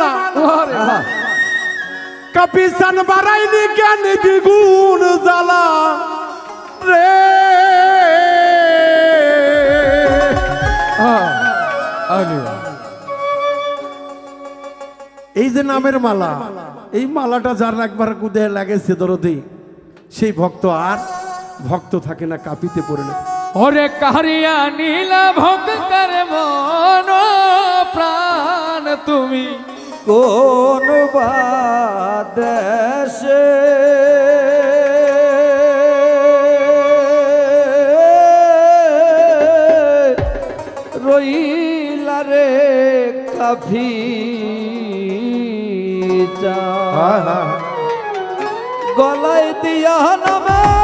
মালা। কাপিসান বাড়াইনি জ্ঞান দ্বিগুণ জ্বালা? রে। এই যে নামের মালা এই মালাটা যার একবার কুদে লাগেছে দরদি সেই ভক্ত আর ভক্ত থাকে না কাপিতে পড়ে না। ওরে কারিয়া নীলা ভক্তের মন প্রাণ তুমি। কোন বাদেশে? রইলা রে কাফি গলায় দিয়া নামের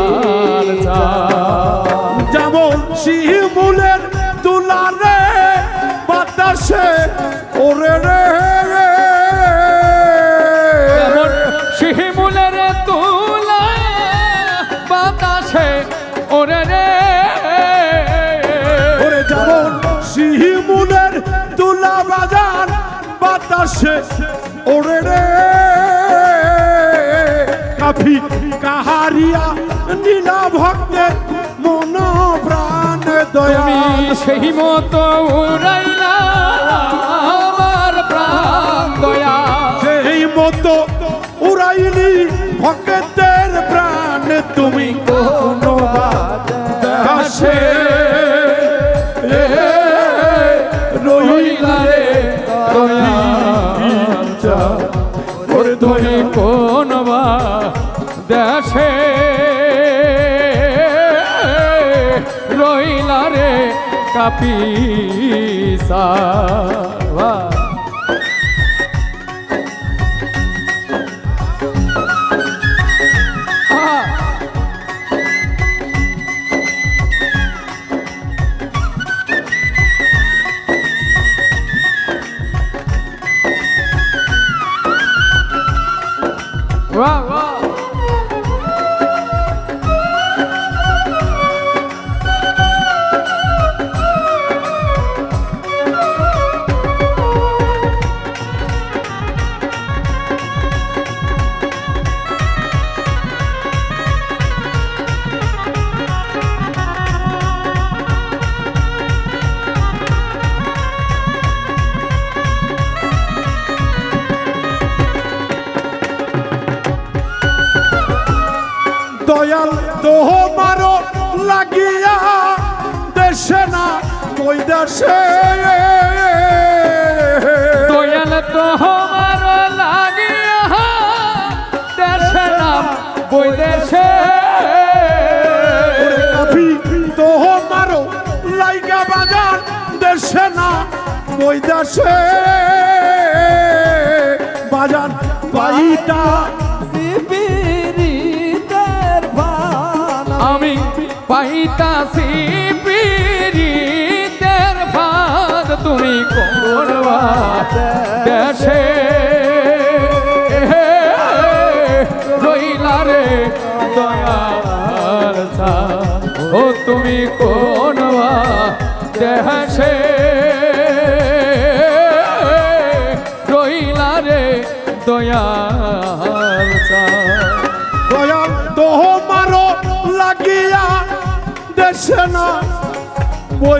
বাতাসে ওরে রে। কাফি কাহারিয়া নীলা ভক্তের মন প্রাণ দয়া তুমি সেই মতো উড়াইলা আমার প্রাণ দয়া সেই মতো উড়াইনি ভক্তের প্রাণ। তুমি কোন কাছে তুমি কোন দেশে রইলারে কাপিসা বাহ কই দেশে দয়াল তোমার লাগিয়া দেশে নাম বৈদেশে ওরে কাফি তোমারও লাইগা বাজার দেশে না কই দেশে বাজার ভান আমি পাইতাছি। দেশে রইলা রে ও তুমি কোন দেশে রইলা রে দয়াল তোমারও লাগিয়া দেশে না বই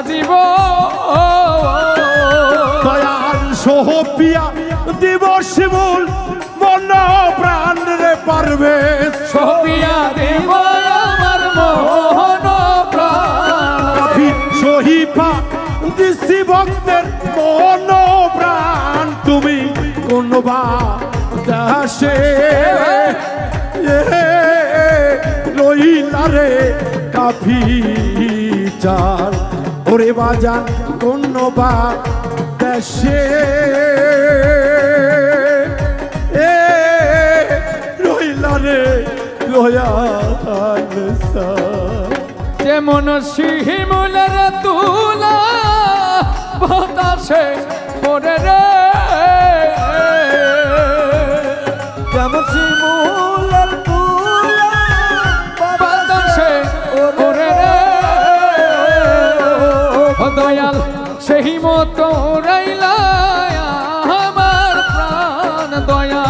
সাজিব। দয়াল সোহপিয়া দিবস শিমুল মন প্রাণ রে পারবে। সপিয়া দেব আমার মোহন প্রাণ। সহিফা দিছি ভক্তের মন প্রাণ। তুমি কোন বা দাসে রইলা রে কাফি ওরে বাজান কোন বা দেশে। এ রইল রে রয়াল সা। যেমন শিমুলের তুলা বাতাসে পড়ে সেই মতো আমার প্রাণ দয়া।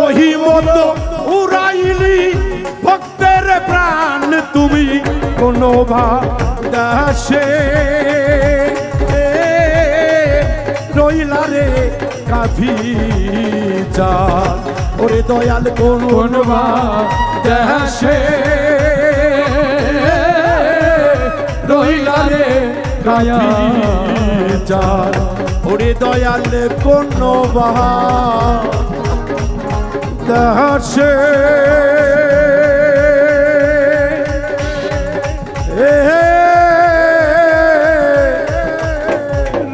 ওহি মতো উড়াইলি ভক্তের প্রাণ তুমি কোন দাসে রইলা রে কাফি চাল ওরে দয়াল কোন দেশে রইলা রে গায়া চাল। ওরে দয়াল কোন বাহা দাসে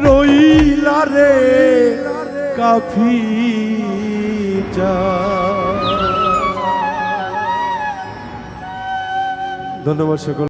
রইলা রে কাফি চা ধন্যবাদ সকল।